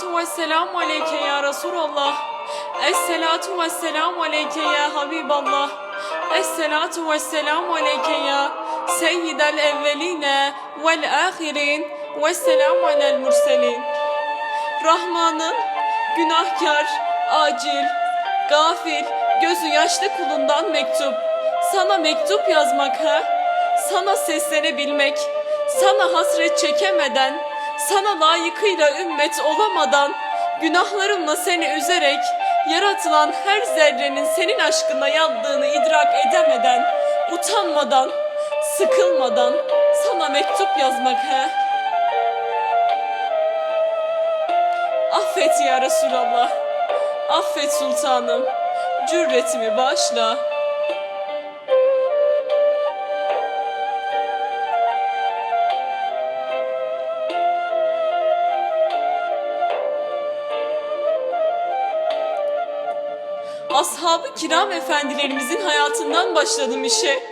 Esselatu ve selamu aleyke ya Resulallah. Esselatu ve selamu aleyke ya Habiballah. Esselatu ve selamu aleyke ya Seyyidel evveline vel ahirin. Ve selamu alel murselin. Rahman'ın günahkar, acil, gafil, gözü yaşlı kulundan mektup. Sana mektup yazmak ha? Sana seslenebilmek, sana hasret çekemeden, sana layıkıyla ümmet olamadan, günahlarımla seni üzerek, yaratılan her zerrenin senin aşkına yandığını idrak edemeden, utanmadan, sıkılmadan sana mektup yazmak ha? Affet ya Resulallah. Affet sultanım. Cüretimi bağışla. Ashab-ı kiram efendilerimizin hayatından başladım işe.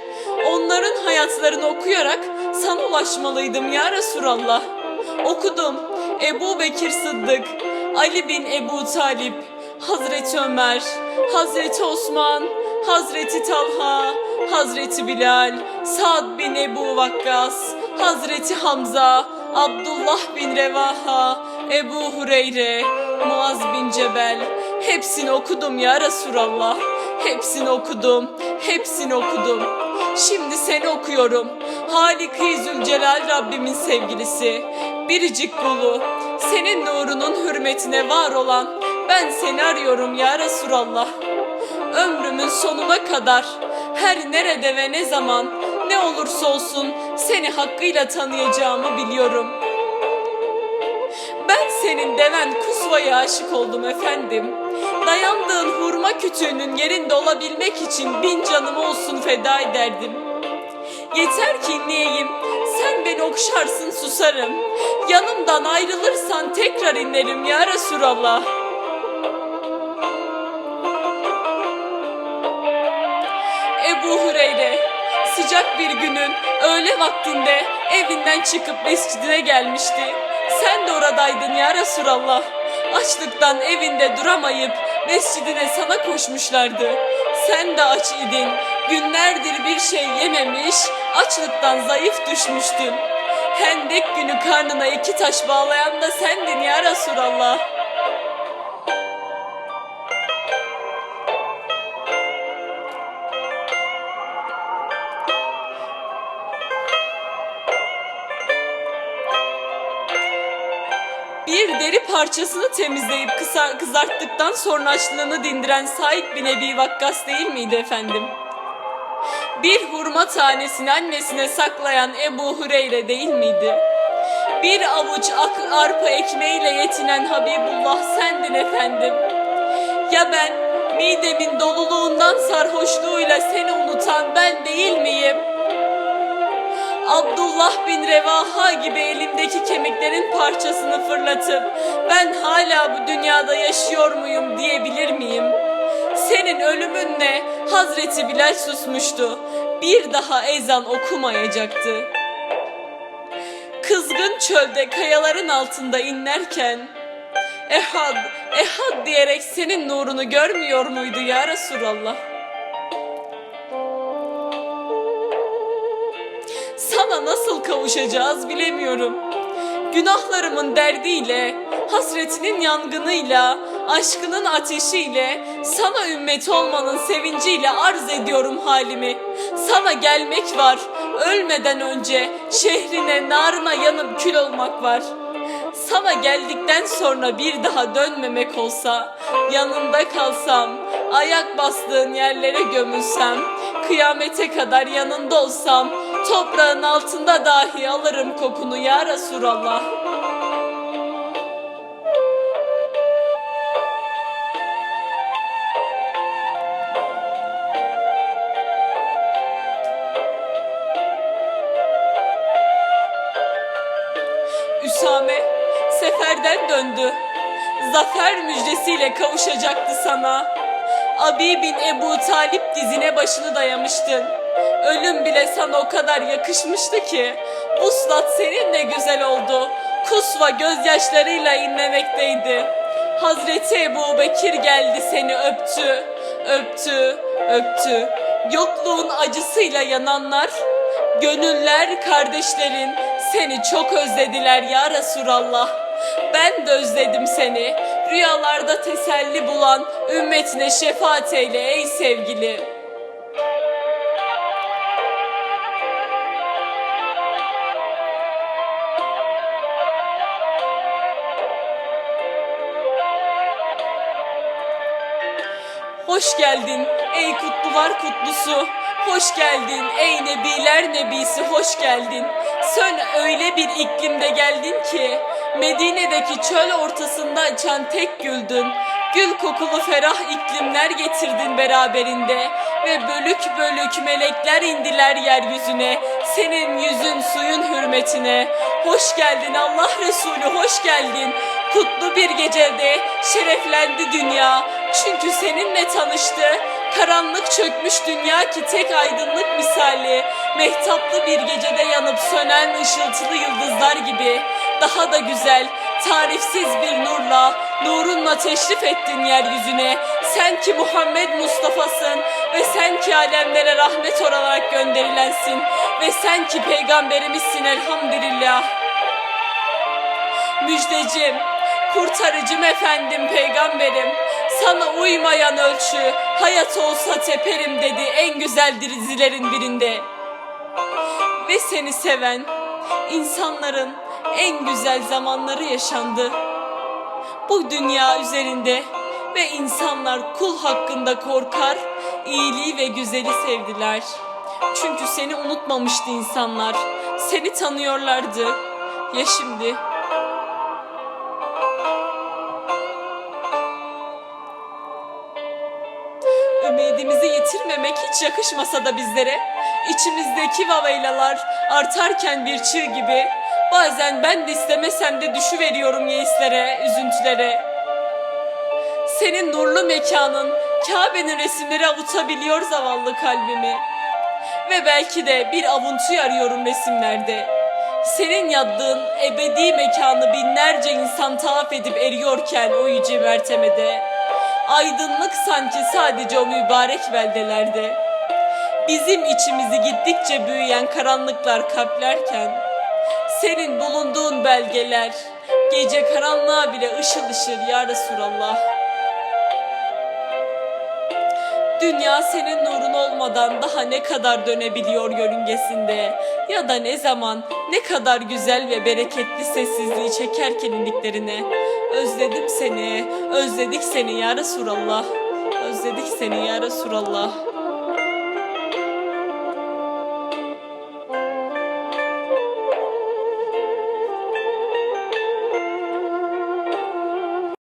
Onların hayatlarını okuyarak sana ulaşmalıydım ya Resulallah. Okudum. Ebu Bekir Sıddık, Ali bin Ebu Talip, Hazreti Ömer, Hazreti Osman, Hazreti Talha, Hazreti Bilal, Sa'd bin Ebu Vakkas, Hazreti Hamza, Abdullah bin Revaha, Ebu Hureyre, Muaz bin Cebel. Hepsini okudum ya Resulallah. Hepsini okudum. Hepsini okudum. Şimdi seni okuyorum. Halik-i Zülcelal Rabbimin sevgilisi. Biricik kulu. Senin nurunun hürmetine var olan ben seni arıyorum ya Resulallah. Ömrümün sonuna kadar her nerede ve ne zaman ne olursa olsun seni hakkıyla tanıyacağımı biliyorum. Ben senin deven kusvaya aşık oldum efendim. Dayandığın hurma kütüğünün yerinde olabilmek için bin canım olsun feda ederdim. Yeter ki inleyeyim, sen beni okşarsın susarım. Yanımdan ayrılırsan tekrar inlerim ya Resulallah. Ebu Hureyre sıcak bir günün öğle vaktinde evinden çıkıp mescidine gelmişti. Sen de oradaydın ya Resulallah. Açlıktan evinde duramayıp mescidine sana koşmuşlardı. Sen de aç idin. Günlerdir bir şey yememiş, açlıktan zayıf düşmüştün. Hendek günü karnına iki taş bağlayan da sendin ya Resulallah. Bir deri parçasını temizleyip kısa, kızarttıktan sonra açlığını dindiren Said bin Ebi Vakkas değil miydi efendim? Bir hurma tanesini annesine saklayan Ebu Hureyre değil miydi? Bir avuç ak arpa ekmeğiyle yetinen Habibullah sendin efendim. Ya ben midemin doluluğundan sarhoşluğuyla seni unutan ben değil miyim? Abdullah bin Revaha gibi elimdeki kemiklerin parçasını fırlatıp ben hala bu dünyada yaşıyor muyum diyebilir miyim? Senin ölümünle Hazreti Bilal susmuştu. Bir daha ezan okumayacaktı. Kızgın çölde kayaların altında inlerken Ehad, Ehad diyerek senin nurunu görmüyor muydu ya Resulallah? Sana nasıl kavuşacağız bilemiyorum. Günahlarımın derdiyle, hasretinin yangınıyla, aşkının ateşiyle, sana ümmet olmanın sevinciyle arz ediyorum halimi. Sana gelmek var, ölmeden önce şehrine, narına yanıp kül olmak var. Sana geldikten sonra bir daha dönmemek olsa, yanında kalsam, ayak bastığın yerlere gömülsem, kıyamete kadar yanında olsam, toprağın altında dahi alırım kokunu ya Resulallah. Üsame seferden döndü. Zafer müjdesiyle kavuşacaktı sana. Abi bin Ebu Talip dizine başını dayamıştın. Ölüm bile sana o kadar yakışmıştı ki. Vuslat senin de güzel oldu. kusva gözyaşlarıyla inlemekteydi. Hazreti Ebu Bekir geldi seni öptü, öptü, öptü. Yokluğun acısıyla yananlar, gönüller kardeşlerin seni çok özlediler ya Resulallah. Ben de özledim seni. Rüyalarda teselli bulan ümmetine şefaat eyle ey sevgili. Hoş geldin ey kutlular kutlusu. Hoş geldin ey nebiler nebisi hoş geldin. Sen öyle bir iklimde geldin ki Medine'deki çöl ortasında açan tek güldün. Gül kokulu ferah iklimler getirdin beraberinde ve bölük bölük melekler indiler yeryüzüne. Senin yüzün suyun hürmetine. Hoş geldin Allah Resulü hoş geldin. Kutlu bir gecede şereflendi dünya. Çünkü seninle tanıştı. Karanlık çökmüş dünya ki tek aydınlık misali. Mehtaplı bir gecede yanıp sönen ışıltılı yıldızlar gibi. Daha da güzel, tarifsiz bir nurla, nurunla teşrif ettin yeryüzüne. Sen ki Muhammed Mustafa'sın ve sen ki alemlere rahmet olarak gönderilensin. Ve sen ki peygamberimizsin elhamdülillah. Müjdecim, kurtarıcım efendim peygamberim. Sana uymayan ölçü, hayat olsa teperim dedi en güzel dizilerin birinde. Ve seni seven insanların en güzel zamanları yaşandı. Bu dünya üzerinde ve insanlar kul hakkında korkar, iyiliği ve güzeli sevdiler. Çünkü seni unutmamıştı insanlar. Seni tanıyorlardı. Ya şimdi? Yitirmemek hiç yakışmasa da bizlere, içimizdeki vaveylalar artarken bir çığ gibi, bazen ben de istemesem de düşüveriyorum yeislere, üzüntülere. Senin nurlu mekanın, Kabe'nin resimleri avutabiliyor zavallı kalbimi. Ve belki de bir avuntu arıyorum resimlerde. Senin yattığın ebedi mekanı binlerce insan tavaf edip eriyorken o yüce mertemede. Aydınlık sanki sadece o mübarek beldelerde. Bizim içimizi gittikçe büyüyen karanlıklar kaplarken, senin bulunduğun belgeler, gece karanlığa bile ışıl ışıl ya Resulallah. Dünya senin nurun olmadan daha ne kadar dönebiliyor yörüngesinde ya da ne zaman ne kadar güzel ve bereketli sessizliği çekerken indiklerine. Özledim seni, özledik seni ya Resulallah. Özledik seni ya Resulallah.